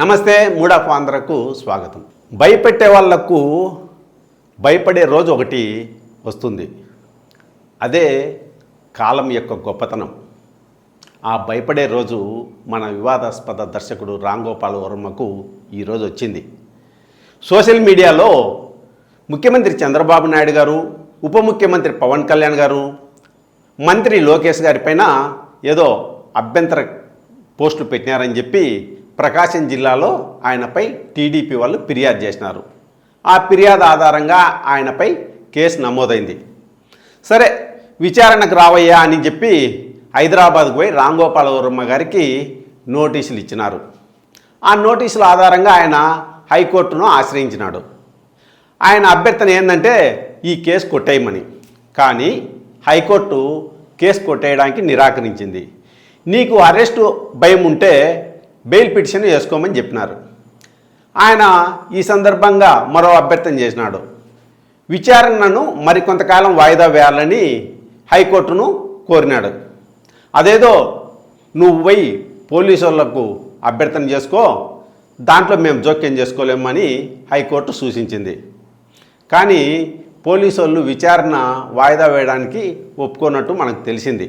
నమస్తే మూడా ఆంధ్రకు స్వాగతం. భయపెట్టే వాళ్ళకు భయపడే రోజు ఒకటి వస్తుంది. అదే కాలం యొక్క గొప్పతనం. ఆ భయపడే రోజు మన వివాదాస్పద దర్శకుడు రాంగోపాల్ వర్మకు ఈరోజు వచ్చింది. సోషల్ మీడియాలో ముఖ్యమంత్రి చంద్రబాబు నాయుడు గారు ఉప ముఖ్యమంత్రి పవన్ కళ్యాణ్ గారు మంత్రి లోకేష్ గారి పైన ఏదో అభ్యంతర పోస్టులు పెట్టినారని చెప్పి ప్రకాశం జిల్లాలో ఆయనపై టీడీపీ వాళ్ళు ఫిర్యాదు చేసినారు. ఆ ఫిర్యాదు ఆధారంగా ఆయనపై కేసు నమోదైంది. సరే విచారణకు రావయ్యా అని చెప్పి హైదరాబాద్కు పోయి రామ్ వర్మ గారికి నోటీసులు ఇచ్చినారు. ఆ నోటీసుల ఆధారంగా ఆయన హైకోర్టును ఆశ్రయించినాడు. ఆయన అభ్యర్థన ఏంటంటే ఈ కేసు కొట్టేయమని. కానీ హైకోర్టు కేసు కొట్టేయడానికి నిరాకరించింది. నీకు అరెస్టు భయం ఉంటే బెయిల్ పిటిషన్ వేసుకోమని చెప్పినారు. ఆయన ఈ సందర్భంగా మరో అభ్యర్థన చేసినాడు. విచారణను మరికొంతకాలం వాయిదా వేయాలని హైకోర్టును కోరినాడు. అదేదో నువ్వు పోయి పోలీసు వాళ్ళకు అభ్యర్థన చేసుకో దాంట్లో మేము జోక్యం చేసుకోలేమని హైకోర్టు సూచించింది. కానీ పోలీసు వాళ్ళు విచారణ వాయిదా వేయడానికి ఒప్పుకున్నట్టు మనకు తెలిసింది.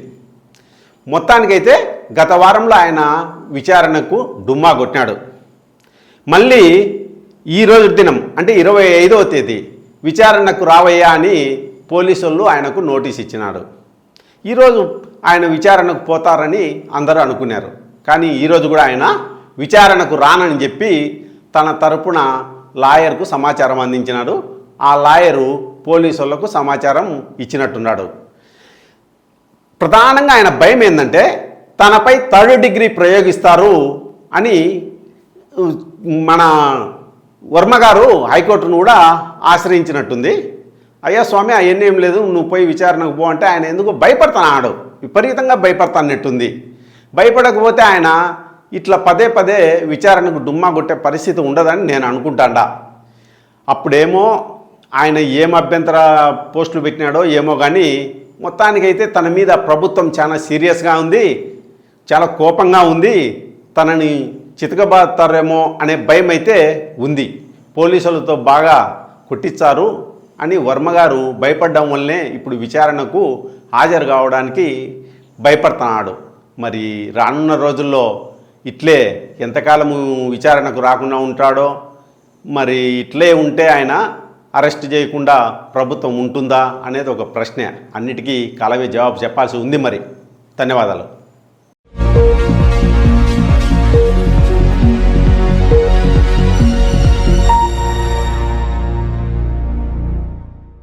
మొత్తానికైతే గత వారంలో ఆయన విచారణకు డుమ్మా కొట్టినాడు. మళ్ళీ ఈరోజు దినం అంటే ఇరవై ఐదవ తేదీ విచారణకు రావయ్యా అని పోలీసు వాళ్ళు ఆయనకు నోటీస్ ఇచ్చినాడు ఈరోజు ఆయన విచారణకు పోతారని అందరూ అనుకున్నారు. కానీ ఈరోజు కూడా ఆయన విచారణకు రానని చెప్పి తన తరపున లాయర్కు సమాచారం అందించినాడు. ఆ లాయరు పోలీసులకు సమాచారం ఇచ్చినట్టున్నాడు. ప్రధానంగా ఆయన భయం ఏంటంటే తనపై థర్డ్ డిగ్రీ ప్రయోగిస్తారు అని మన వర్మ గారు హైకోర్టును కూడా ఆశ్రయించినట్టుంది. అయ్యా స్వామి అవన్నీ ఏం లేదు నువ్వు పోయి విచారణకు పో అంటే ఆయన ఎందుకు భయపడుతున్నాడు విపరీతంగా భయపడతానట్టుంది. భయపడకపోతే ఆయన ఇట్లా పదే పదే విచారణకు డుమ్మా కొట్టే పరిస్థితి ఉండదని నేను అనుకుంటాడా. అప్పుడేమో ఆయన ఏం అభ్యంతర పోస్టులు పెట్టినాడో ఏమో కానీ మొత్తానికైతే తన మీద ప్రభుత్వం చాలా సీరియస్గా ఉంది చాలా కోపంగా ఉంది తనని చితకబాతారేమో అనే భయం అయితే ఉంది. పోలీసులతో బాగా కొట్టించారు అని వర్మగారు భయపడడం వల్లనే ఇప్పుడు విచారణకు హాజరు కావడానికి భయపడుతున్నాడు. మరి రానున్న రోజుల్లో ఇట్లే ఎంతకాలము విచారణకు రాకుండా ఉంటాడో మరి ఇట్లే ఉంటే ఆయన అరెస్ట్ చేయకుండా ప్రభుత్వం ఉంటుందా అనేది ఒక ప్రశ్న. అన్నిటికీ కాలవే జవాబు చెప్పాల్సి ఉంది మరి. ధన్యవాదాలు.